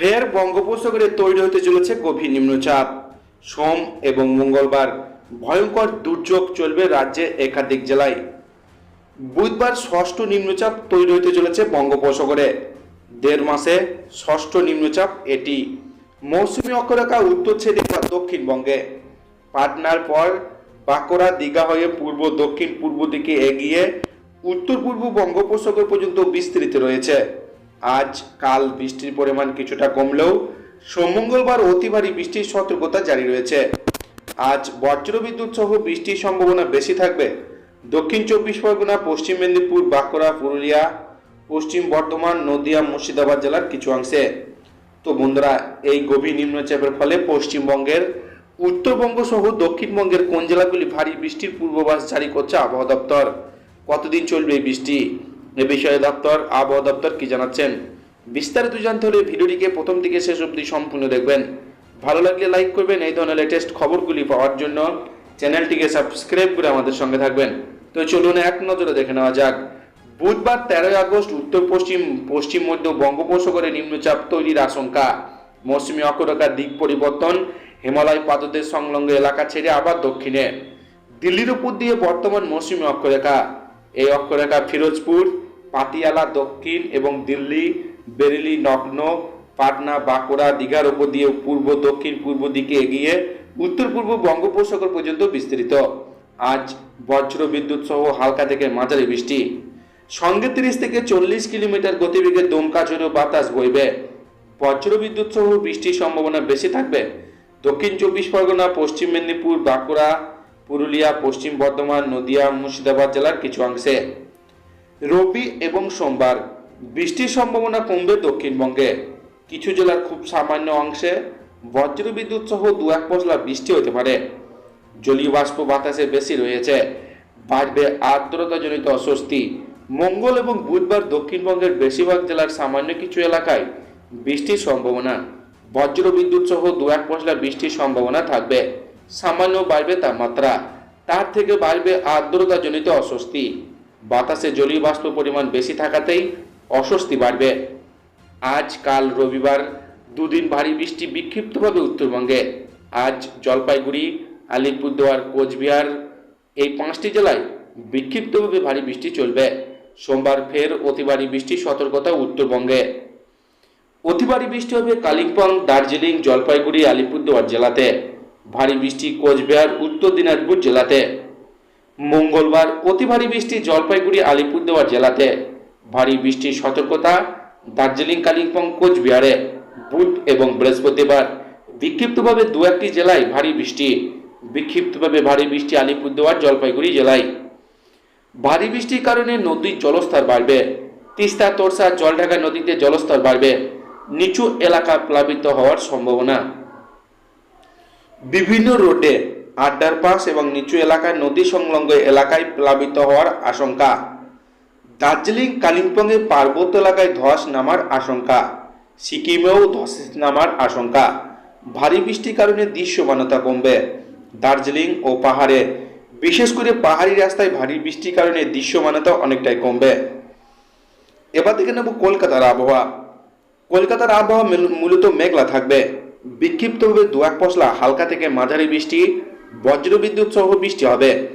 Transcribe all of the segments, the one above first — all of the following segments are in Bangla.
ফের বঙ্গোপসাগরে তৈরি হতে চলেছে গভীর নিম্নচাপ। সোম এবং মঙ্গলবার ভয়ঙ্কর দুর্যোগ চলবে রাজ্যে একাধিক জেলায়। বুধবার ষষ্ঠ নিম্নচাপ তৈরি হতে চলেছে বঙ্গোপসাগরে। দেড় মাসে ষষ্ঠ নিম্নচাপ এটি। মৌসুমী অক্ষরেখা উত্তর ছেড়ে দক্ষিণবঙ্গে। পাটনার পর বাঁকুড়া দীঘা হয়ে পূর্ব দক্ষিণ পূর্ব দিকে এগিয়ে উত্তর পূর্ব বঙ্গোপসাগর পর্যন্ত বিস্তৃত রয়েছে। আজ কাল বৃষ্টির পরিমাণ কিছুটা কমলেও সোমঙ্গলবার অতি ভারী বৃষ্টির সতর্কতা জারি রয়েছে। আজ বজ্রবিদ্যুৎ সহ বৃষ্টির সম্ভাবনা বেশি থাকবে। দক্ষিণ চব্বিশ পরগনা, পশ্চিম মেদিনীপুর, বাঁকুড়া, পুরুলিয়া, পশ্চিম বর্ধমান, নদিয়া, মুর্শিদাবাদ জেলার কিছু অংশে। তো বন্ধুরা, এই গভীর নিম্নচাপের ফলে পশ্চিমবঙ্গের উত্তরবঙ্গ সহ দক্ষিণবঙ্গের কোন জেলাগুলি ভারী বৃষ্টির পূর্বাভাস জারি করছে আবহাওয়া দপ্তর? কতদিন চলবে এই বৃষ্টি? এ বিষয়ে দপ্তর, আবহাওয়া দপ্তর কি জানাচ্ছেন? বিস্তারিত জানতে হলে ভিডিওটিকে প্রথম থেকে শেষ অবধি সম্পূর্ণ দেখবেন। ভালো লাগলে লাইক করবেন, এই ধরনের লেটেস্ট খবরগুলি পাওয়ার জন্য চ্যানেলটিকে সাবস্ক্রাইব করে আমাদের সঙ্গে থাকবেন। তো চলুন এক নজরে দেখে নেওয়া যাক। বুধবার তেরোই আগস্ট, উত্তর পশ্চিম পশ্চিম মধ্য বঙ্গোপসাগরে নিম্নচাপ তৈরির আশঙ্কা। মৌসুমী অক্ষরেখার দিক পরিবর্তন, হিমালয় পাদদেশ সংলগ্ন এলাকা ছেড়ে আবার দক্ষিণে। দিল্লির উপর দিয়ে বর্তমান মৌসুমী অক্ষরেখা এই অক্ষরেখা ফিরোজপুর পাতিয়ালা দক্ষিণ এবং দিল্লি, বেরেলি, নগ্ন, পাটনা, বাঁকুড়া, দীঘার উপর দিয়ে পূর্ব, দক্ষিণ, পূর্ব দিকে এগিয়ে উত্তর, পূর্ব বঙ্গোপসাগর পর্যন্ত বিস্তৃত। আজ বজ্র বিদ্যুৎ সহ হালকা থেকে মাঝারি বৃষ্টি। সঙ্গে তিরিশ থেকে চল্লিশ কিলোমিটার গতিবেগে দমকা ঝোড়ো বাতাস বইবে। বজ্র বিদ্যুৎ সহ বৃষ্টির সম্ভাবনা বেশি থাকবে। দক্ষিণ চব্বিশ পরগনা, পশ্চিম মেদিনীপুর, বাঁকুড়া পুরুলিয়া, পশ্চিম বর্ধমান, নদিয়া, মুর্শিদাবাদ জেলার কিছু অংশে। রবি এবং সোমবার বৃষ্টির সম্ভাবনা কমবে দক্ষিণবঙ্গে। কিছু জেলার খুব সামান্য অংশে বজ্রবিদ্যুৎ সহ দু এক পশলা বৃষ্টি হতে পারে। জলীয় বাষ্প বাতাসে বেশি রয়েছে। বাড়বে আর্দ্রতাজনিত অস্বস্তি। মঙ্গল এবং বুধবার দক্ষিণবঙ্গের বেশিরভাগ জেলার সামান্য কিছু এলাকায় বৃষ্টির সম্ভাবনা। বজ্র বিদ্যুৎ সহ দু এক পশলা বৃষ্টির সম্ভাবনা থাকবে। সামান্য বাড়বে তাপমাত্রা তার থেকে বাড়বে আর্দ্রতাজনিত অস্বস্তি। বাতাসে জলীয় বাষ্প পরিমাণ বেশি থাকাতেই অস্বস্তি বাড়বে। আজ, কাল, রবিবার দুদিন ভারী বৃষ্টি বিক্ষিপ্তভাবে উত্তরবঙ্গে। আজ জলপাইগুড়ি, আলিপুরদুয়ার, কোচবিহার এই পাঁচটি জেলায় বিক্ষিপ্তভাবে ভারী বৃষ্টি চলবে। সোমবার ফের অতি ভারী বৃষ্টির সতর্কতা উত্তরবঙ্গে। অতি ভারী বৃষ্টি হবে কালিম্পং, দার্জিলিং, জলপাইগুড়ি, আলিপুরদুয়ার জেলাতে। ভারী বৃষ্টি কোচবিহার, উত্তর দিনাজপুর জেলাতে। মঙ্গলবার অতি ভারী বৃষ্টি জলপাইগুড়ি, আলিপুরদুয়ার জেলাতে। ভারী বৃষ্টির সতর্কতা দার্জিলিং, কালিম্পং, কোচবিহারে বুধ এবং বৃহস্পতিবার। বিক্ষিপ্তভাবে দু একটি জেলায় ভারী বৃষ্টি। বিক্ষিপ্তভাবে ভারী বৃষ্টি আলিপুরদুয়ার, জলপাইগুড়ি জেলায়। ভারী বৃষ্টির কারণে নদীর জলস্তর বাড়বে। তিস্তা, তোরসা, জলঢাকা নদীতে জলস্তর বাড়বে। নিচু এলাকা প্লাবিত হওয়ার সম্ভাবনা। বিভিন্ন রোডে আড্ডারপাস এবং নিচু এলাকায় নদী সংলগ্ন এলাকায় প্লাবিত হওয়ার আশঙ্কা। দার্জিলিং, কালিম্পংয়ে পার্বত্য এলাকায় ধস নামার আশঙ্কা। সিকিমেও ধস নামার আশঙ্কা। ভারী বৃষ্টির কারণে দৃশ্যমানতা কমবে। দার্জিলিং ও পাহাড়ে, বিশেষ করে পাহাড়ি রাস্তায় ভারী বৃষ্টির কারণে দৃশ্যমানতা অনেকটাই কমবে। এবার দেখে নেব কলকাতার আবহাওয়া। কলকাতার আবহাওয়া মূলত মেঘলা থাকবে। বিক্ষিপ্তভাবে দু এক পশলা হালকা থেকে মাঝারি বৃষ্টি বজ্রবিদ্যুৎ সহ বৃষ্টি হবে।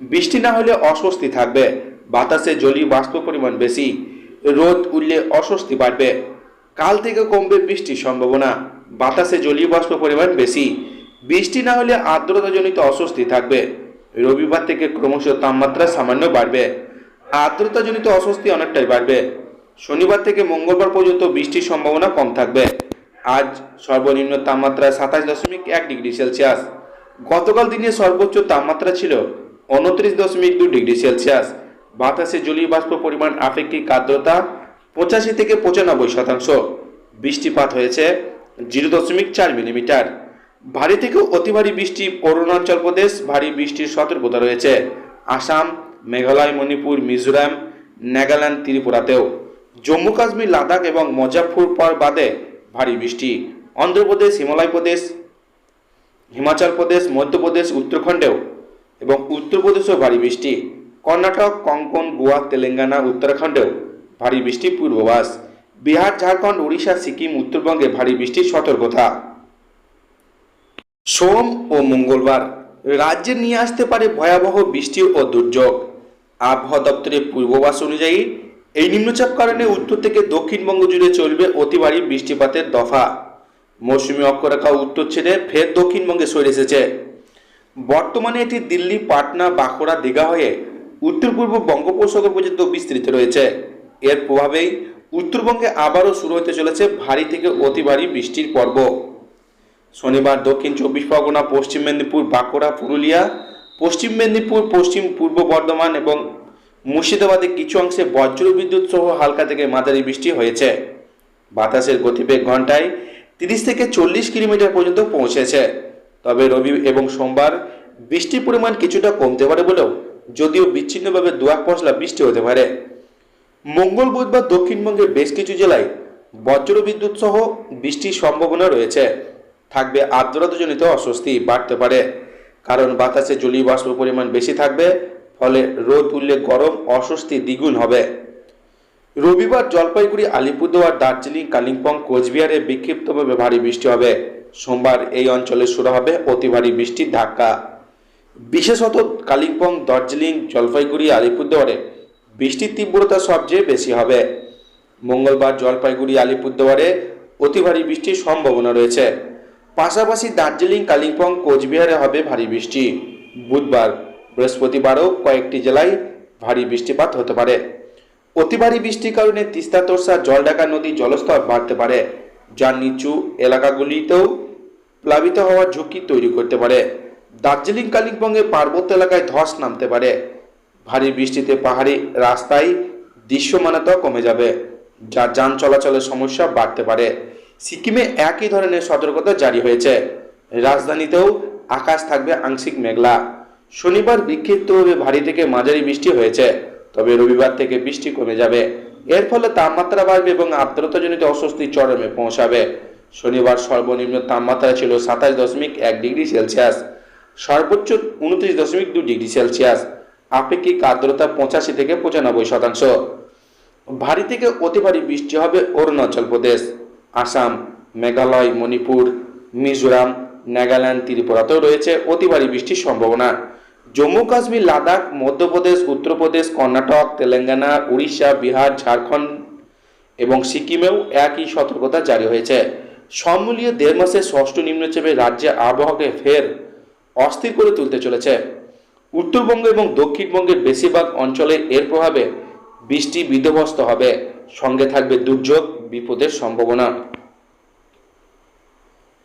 বৃষ্টি না হলে অস্বস্তি থাকবে। বাতাসে জলীয় বাষ্প পরিমাণ বেশি। রোদ উঠলে অস্বস্তি বাড়বে। কাল থেকে কমবে বৃষ্টির সম্ভাবনা। বাতাসে জলীয় বাষ্প পরিমাণ বেশি। বৃষ্টি না হলে আর্দ্রতাজনিত অস্বস্তি থাকবে। রবিবার থেকে ক্রমশ তাপমাত্রা সামান্য বাড়বে। আর্দ্রতাজনিত অস্বস্তি অনেকটাই বাড়বে। শনিবার থেকে মঙ্গলবার পর্যন্ত বৃষ্টির সম্ভাবনা কম থাকবে। আজ সর্বনিম্ন তাপমাত্রা সাতাশ দশমিক এক ডিগ্রি সেলসিয়াস। গতকাল দিনে সর্বোচ্চ তাপমাত্রা ছিল উনত্রিশ দশমিক দু ডিগ্রি সেলসিয়াস। বাতাসে জলীয় বাষ্প পরিমাণ আপেক্ষিক আর্দ্রতা পঁচাশি থেকে পঁচানব্বই শতাংশ। বৃষ্টিপাত হয়েছে জিরো দশমিক চার মিলিমিটার। ভারী থেকে অতি ভারী বৃষ্টি অরুণাচল প্রদেশ, ভারী বৃষ্টির সতর্কতা রয়েছে। আসাম, মেঘালয়, মণিপুর, মিজোরাম, নাগাল্যান্ড, ত্রিপুরাতেও। জম্মু কাশ্মীর, লাদাখ এবং মজাফরপুর বাদে ভারী বৃষ্টি। অন্ধ্রপ্রদেশ, হিমালয় প্রদেশ, হিমাচল প্রদেশ, মধ্যপ্রদেশ, উত্তরাখণ্ডেও এবং উত্তরপ্রদেশেও ভারী বৃষ্টি। কর্ণাটক, কঙ্কন, গোয়া, তেলেঙ্গানা, উত্তরাখণ্ডেও ভারী বৃষ্টি পূর্বাভাস। বিহার, ঝাড়খণ্ড উড়িষ্যা সিকিম, উত্তরবঙ্গে ভারী বৃষ্টির সতর্কতা। সোম ও মঙ্গলবার, রাজ্যে নিয়ে আসতে পারে ভয়াবহ বৃষ্টি ও দুর্যোগ। আবহাওয়া দপ্তরের পূর্বাভাস অনুযায়ী এই নিম্নচাপ কারণে উত্তর থেকে দক্ষিণবঙ্গ জুড়ে চলবে অতি ভারী বৃষ্টিপাতের দফা। মৌসুমী অক্ষরেখা উত্তর ছেড়ে ফের দক্ষিণবঙ্গে সরে এসেছে। বর্তমানে এটি দিল্লি, পাটনা, বাঁকুড়া, দীঘা হয়ে উত্তর পূর্ব বঙ্গোপসাগর পর্যন্ত বিস্তৃত রয়েছে। এর প্রভাবেই উত্তরবঙ্গে আবারও শুরু হতে চলেছে ভারী থেকে অতি ভারী বৃষ্টির পর্ব। শনিবার দক্ষিণ চব্বিশ পরগনা, পশ্চিম মেদিনীপুর, বাঁকুড়া, পুরুলিয়া, পশ্চিম মেদিনীপুর, পশ্চিম পূর্ব বর্ধমান এবং মুর্শিদাবাদে কিছু অংশে বজ্র বিদ্যুৎ সহ হালকা থেকে মাঝারি বৃষ্টি হয়েছে। বাতাসের গতিবেগ ঘন্টায় তিরিশ থেকে চল্লিশ কিলোমিটার পর্যন্ত পৌঁছেছে। তবে রবি এবং সোমবার বৃষ্টির পরিমাণ কিছুটা কমতে পারে বলেও যদিও বিচ্ছিন্নভাবে দুয়াক পশলা বৃষ্টি হতে পারে। মঙ্গল বুধবার দক্ষিণবঙ্গের বেশ কিছু জেলায় বজ্র বিদ্যুৎ সহ বৃষ্টির সম্ভাবনা রয়েছে। থাকবে আর্দ্রতাজনিত অস্বস্তি বাড়তে পারে। কারণ বাতাসে জলীয় বাষ্প পরিমাণ বেশি থাকবে ফলে রোদ উঠলে গরম, অস্বস্তি দ্বিগুণ হবে। রবিবার জলপাইগুড়ি, আলিপুরদুয়ার, দার্জিলিং, কালিম্পং, কোচবিহারে বিক্ষিপ্তভাবে ভারী বৃষ্টি হবে। সোমবার এই অঞ্চলে শুরু হবে অতি ভারী বৃষ্টির ধাক্কা। বিশেষত কালিম্পং, দার্জিলিং, জলপাইগুড়ি, আলিপুরদুয়ারে বৃষ্টির তীব্রতা সবচেয়ে বেশি হবে। মঙ্গলবার জলপাইগুড়ি, আলিপুরদুয়ারে অতি ভারী বৃষ্টির সম্ভাবনা রয়েছে। পাশাপাশি দার্জিলিং, কালিম্পং, কোচবিহারে হবে ভারী বৃষ্টি। বুধবার বৃহস্পতিবারও কয়েকটি জেলায় ভারী বৃষ্টিপাত হতে পারে। অতি ভারী বৃষ্টির কারণে তিস্তা, তোরসা, জলঢাকা নদীর জলস্তর বাড়তে পারে। যা নিচু এলাকাগুলিতেও প্লাবিত হওয়ার ঝুঁকি তৈরি করতে পারে। দার্জিলিং, কালিম্পংয়ের পার্বত্য এলাকায় ধস নামতে পারে। ভারী বৃষ্টিতে পাহাড়ি রাস্তায় দৃশ্যমানতা কমে যাবে, যা যান চলাচলের সমস্যা বাড়তে পারে। সিকিমে একই ধরনের সতর্কতা জারি হয়েছে। রাজধানীতেও আকাশ থাকবে আংশিক মেঘলা। শনিবার বিক্ষিপ্তভাবে ভারী থেকে মাঝারি বৃষ্টি হয়েছে, তবে রবিবার থেকে বৃষ্টি কমে যাবে। এর ফলে তাপমাত্রা বাড়বে এবং আর্দ্রতাজনিত অস্বস্তি চরমে পৌঁছাবে। শনিবার সর্বনিম্ন তাপমাত্রা ছিল সাতাশ দশমিক এক ডিগ্রি সেলসিয়াস, সর্বোচ্চ উনত্রিশ দশমিক দু ডিগ্রি সেলসিয়াস। আপেক্ষিক আর্দ্রতা পঁচাশি থেকে পঁচানব্বই শতাংশ। ভারী থেকে অতি ভারী বৃষ্টি হবে অরুণাচল প্রদেশ, আসাম, মেঘালয়, মণিপুর, মিজোরাম, নাগাল্যান্ড, ত্রিপুরাতেও রয়েছে অতি ভারী বৃষ্টির সম্ভাবনা। জম্মু কাশ্মীর, লাদাখ, মধ্যপ্রদেশ, উত্তরপ্রদেশ, কর্ণাটক, তেলেঙ্গানা, উড়িষ্যা, বিহার, ঝাড়খণ্ড এবং সিকিমেও একই সতর্কতা জারি হয়েছে। সব দেড় মাসের ষষ্ঠ নিম্নচাপে রাজ্যে আবহাওয়াকে ফের অস্থির করে তুলতে চলেছে। উত্তরবঙ্গ এবং দক্ষিণবঙ্গের বেশিরভাগ অঞ্চলে এর প্রভাবে বৃষ্টি বিধ্বস্ত হবে। সঙ্গে থাকবে দুর্যোগ, বিপদের সম্ভাবনা।